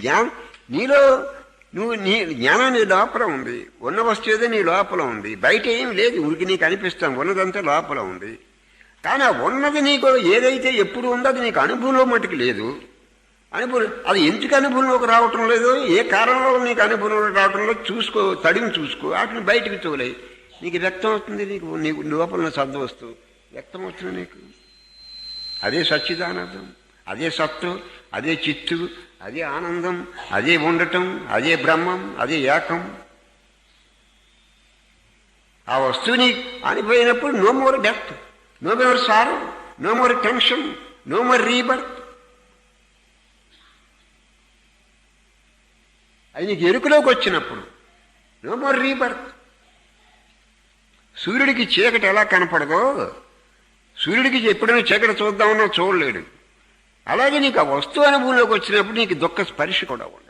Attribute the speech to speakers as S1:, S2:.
S1: జ్ఞా నీలో నువ్వు నీ జ్ఞానం నీ లోపల ఉంది. ఉన్న వస్తువు ఏదో నీ లోపల ఉంది. బయట ఏం లేదు. ఉరికి నీకు అనిపిస్తాం. ఉన్నదంతా లోపల ఉంది. కానీ ఆ ఉన్నది నీకు ఏదైతే ఎప్పుడు ఉందో అది నీకు అనుభవంలో మటుకు లేదు. అనుభవం అది ఎందుకు అనుభవంలోకి రావటం లేదు? ఏ కారణంలో నీకు అనుభవంలోకి రావటం లేదు? చూసుకో తడిని చూసుకో. వాటిని బయటికి తోలే. నీకు వ్యక్తం అవుతుంది నీకు. నీకు లోపల శబ్దం వస్తూ వ్యక్తం అవుతుంది నీకు. అదే సచ్చిదానందం. అదే సత్తు అదే చిత్తు అదే ఆనందం అదే ఉండటం అదే బ్రహ్మం అదే ఏకం. ఆ వస్తువుని అనిపోయినప్పుడు no more death no more sorrow no more tension no more rebirth అది నీకు ఎరుకులోకి వచ్చినప్పుడు నో మోర్ రీబర్త్ సూర్యుడికి చీకటి ఎలా కనపడదో సూర్యుడికి ఎప్పుడైనా చీకటి చూద్దామన్నా చూడలేడు. అలాగే నీకు ఆ వస్తువు అనుభవంలోకి వచ్చినప్పుడు నీకు దుఃఖ స్పర్శ కూడా ఉండదు.